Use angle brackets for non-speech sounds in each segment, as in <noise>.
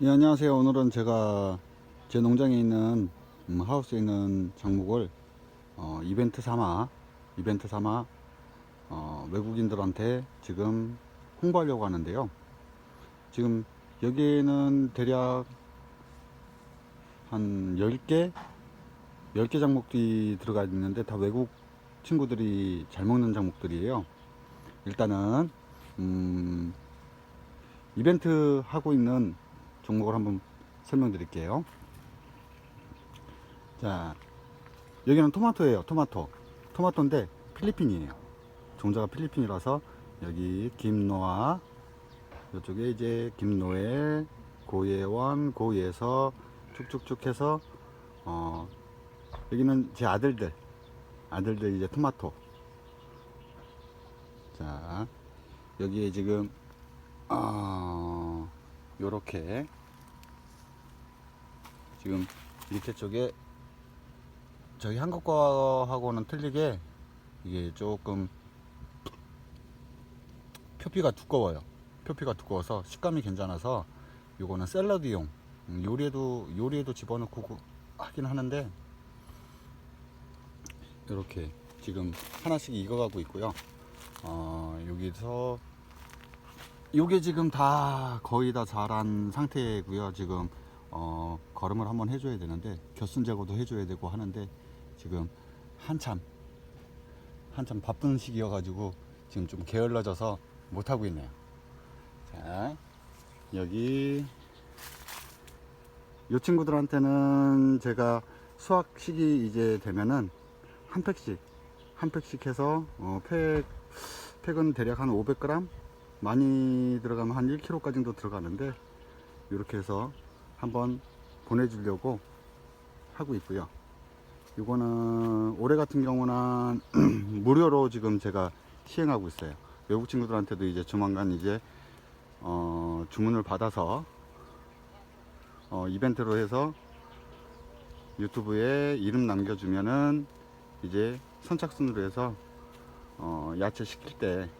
예, 안녕하세요. 오늘은 제가 제 농장에 있는 음, 하우스에 있는 작목을 어, 이벤트 삼아 이벤트 삼아 어, 외국인들한테 지금 홍보하려고 하는데요. 지금 여기에는 대략 한 10개 10개 작목들이 들어가 있는데 다 외국 친구들이 잘 먹는 작목들이에요. 일단은 음, 이벤트 하고 있는 종목을 한번 설명드릴게요. 자, 여기는 토마토예요. 토마토. 토마토인데 필리핀이에요. 종자가 필리핀이라서 여기 김노아 이쪽에 이제 김노에 고예원 고예서 쭉쭉쭉 해서 어 여기는 제 아들들 아들들 이제 토마토 자 여기에 지금 어 요렇게 지금 밑에 쪽에 저희 한국 거하고는 틀리게 이게 조금 표피가 두꺼워요. 표피가 두꺼워서 식감이 괜찮아서 요거는 샐러드용 음, 요리에도 요리에도 집어넣고 그- 하긴 하는데 이렇게 지금 하나씩 익어가고 있고요. 어, 여기서 요게 지금 다 거의 다 자란 상태고요. 지금 어, 걸음을 한번 해줘야 되는데 겨순 제거도 해줘야 되고 하는데 지금 한참 한참 바쁜 시기여가지고 지금 좀 게을러져서 못 하고 있네요. 자 여기 이 친구들한테는 제가 수확 시기 이제 되면은 한 팩씩 한 팩씩 해서 어, 팩 팩은 대략 한 500g 많이 들어가면 한 1kg까지도 들어가는데 이렇게 해서 한번 보내주려고 하고 있고요. 이거는 올해 같은 경우는 <clears throat> 무료로 지금 제가 시행하고 있어요. 외국 친구들한테도 이제 조만간 이제 어, 주문을 받아서 어, 이벤트로 해서 유튜브에 이름 남겨주면은 이제 선착순으로 해서 어, 야채 시킬 때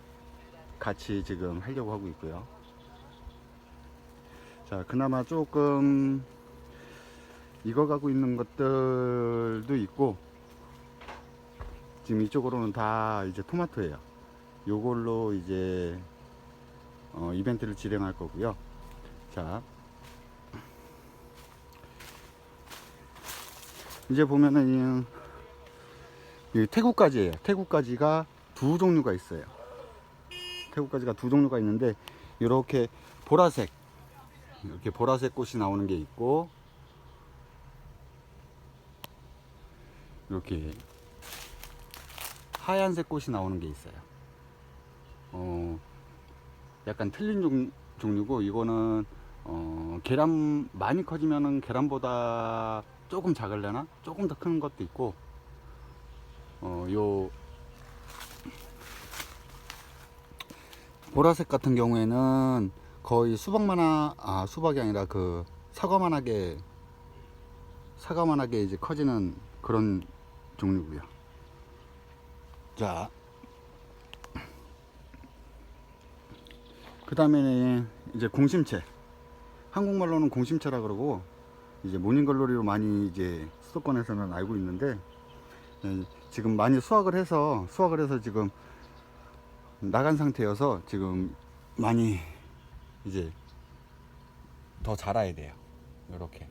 같이 지금 하려고 하고 있고요. 자, 그나마 조금 익어가고 있는 것들도 있고 지금 이쪽으로는 다 이제 토마토예요. 요걸로 이제 어, 이벤트를 진행할 거고요. 자, 이제 보면은 이 태국까지예요. 태국까지가 두 종류가 있어요. 태국까지가 두 종류가 있는데 이렇게 보라색 이렇게 보라색 꽃이 나오는 게 있고 이렇게 하얀색 꽃이 나오는 게 있어요. 어, 약간 틀린 종, 종류고 이거는 어, 계란 많이 커지면은 계란보다 조금 작을려나 조금 더 큰 것도 있고 어, 요 보라색 같은 경우에는 거의 수박만하 아 수박이 아니라 그 사과만하게 사과만하게 이제 커지는 그런 종류고요. 자, 그 다음에 이제 공심채. 한국말로는 공심채라 그러고 이제 모닝글로리로 많이 이제 수도권에서는 알고 있는데 예, 지금 많이 수확을 해서 수확을 해서 지금 나간 상태여서 지금 많이 이제 더 자라야 돼요. 이렇게.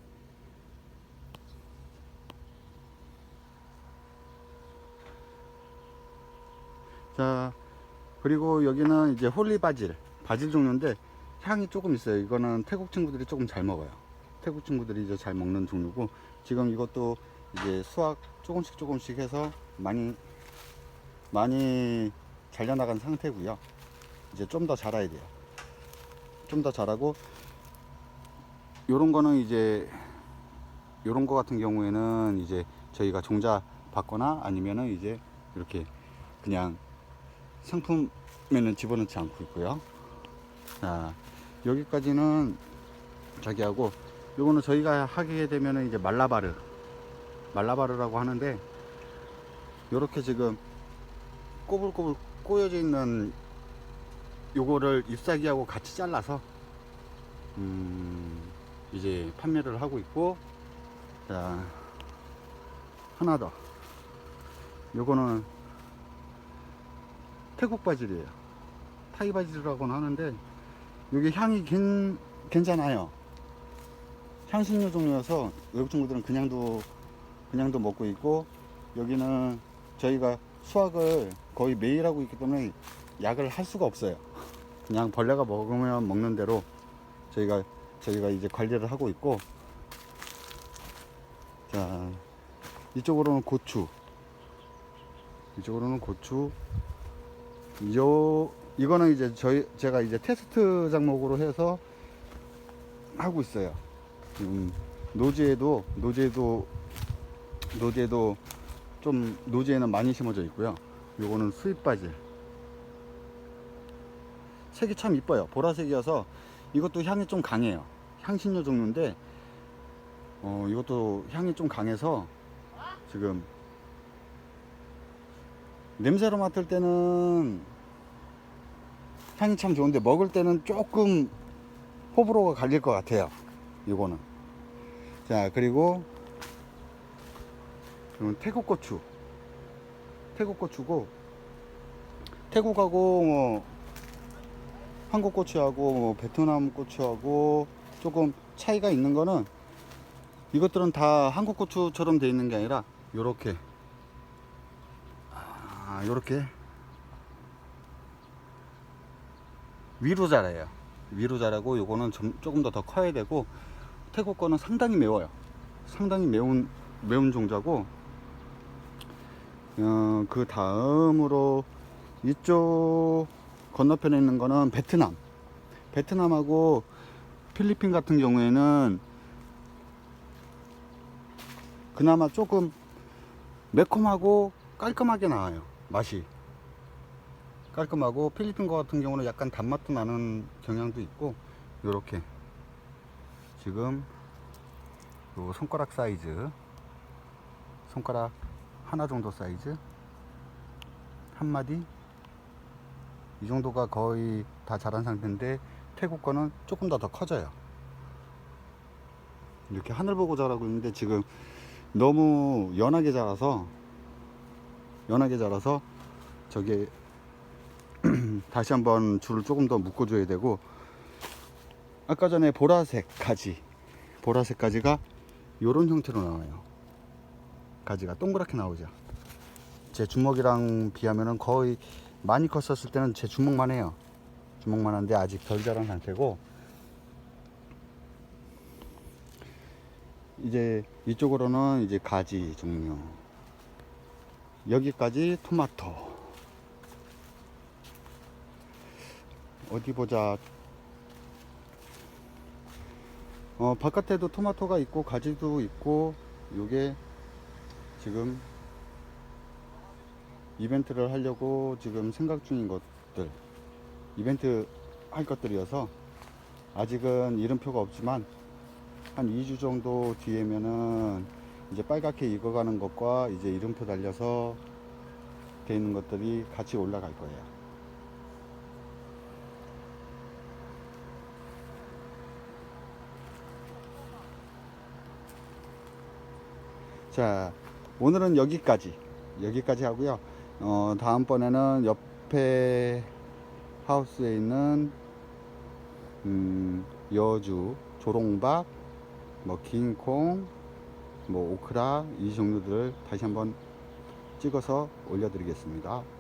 자, 그리고 여기는 이제 홀리 바질, 바질 종류인데 향이 조금 있어요. 이거는 태국 친구들이 조금 잘 먹어요. 태국 친구들이 이제 잘 먹는 종류고 지금 이것도 이제 수확 조금씩 조금씩 해서 많이 많이 잘려나간 상태고요. 이제 좀 더 자라야 돼요. 좀더 자라고 요런 거는 이제 요런 거 같은 경우에는 이제 저희가 종자 받거나 아니면은 이제 이렇게 그냥 상품에는 집어넣지 않고 있고요. 자, 여기까지는 저기하고 요거는 저희가 하게 되면은 이제 말라바르 말라바르라고 하는데 요렇게 지금 꼬불꼬불 꼬여져 있는 요거를 잎사귀하고 같이 잘라서 음 이제 판매를 하고 있고 자 하나 더. 요거는 태국 바질이에요. 타이 바질이라고는 하는데 이게 향이 괜, 괜찮아요. 향신료 종류여서 외국 친구들은 그냥도 그냥도 먹고 있고 여기는 저희가 수확을 거의 매일 하고 있기 때문에 약을 할 수가 없어요 그냥 벌레가 먹으면 먹는 대로 저희가 저희가 이제 관리를 하고 있고 자 이쪽으로는 고추. 이쪽으로는 고추. 요 이거는 이제 저희 제가 이제 테스트 작목으로 해서 하고 있어요. 지금 노지에도 노지에도 노지에도 좀 노지에는 많이 심어져 있고요. 요거는 수입 바질 색이 참 이뻐요. 보라색이어서 이것도 향이 좀 강해요. 향신료 종류인데 어 이것도 향이 좀 강해서 지금 냄새로 맡을 때는 향이 참 좋은데 먹을 때는 조금 호불호가 갈릴 것 같아요. 이거는. 자 그리고 이건 태국 고추. 태국 고추고 태국하고 뭐 한국 고추하고 뭐 베트남 고추하고 조금 차이가 있는 거는 이것들은 다 한국 고추처럼 돼 있는 게 아니라 요렇게. 아 요렇게. 위로 자라요. 위로 자라고 요거는 좀, 조금 더 더 커야 되고 태국 거는 상당히 매워요. 상당히 매운 매운 종자고 어, 그 다음으로 이쪽 건너편에 있는 거는 베트남. 베트남하고 필리핀 같은 경우에는 그나마 조금 매콤하고 깔끔하게 나와요 맛이. 깔끔하고 필리핀 거 같은 경우는 약간 단맛도 나는 경향도 있고 요렇게. 지금 요 손가락 사이즈 손가락 하나 정도 사이즈 한 마디 이 정도가 거의 다 자란 상태인데 태국 거는 조금 더 더 커져요. 이렇게 하늘 보고 자라고 있는데 지금 너무 연하게 자라서 연하게 자라서 저게 <clears throat> 다시 한번 줄을 조금 더 묶어줘야 되고 아까 전에 보라색 가지 보라색 가지가 이런 형태로 나와요. 가지가 동그랗게 나오죠. 제 주먹이랑 비하면은 거의 많이 컸었을 때는 제 주먹만 해요. 주먹만 한데 아직 덜 자란 상태고. 이제 이쪽으로는 이제 가지 종류. 여기까지 토마토. 어디 보자. 어 바깥에도 토마토가 있고 가지도 있고 요게 지금 이벤트를 하려고 지금 생각 중인 것들 이벤트 할 것들이어서 아직은 이름표가 없지만 한 2주 정도 뒤에면은 이제 빨갛게 익어가는 것과 이제 이름표 달려서 돼 있는 것들이 같이 올라갈 거예요. 자, 오늘은 여기까지 여기까지 하고요. 어, 다음번에는 옆에 하우스에 있는 음, 여주, 조롱박, 뭐 긴콩, 뭐 오크라 이 종류들을 다시 한번 찍어서 올려드리겠습니다.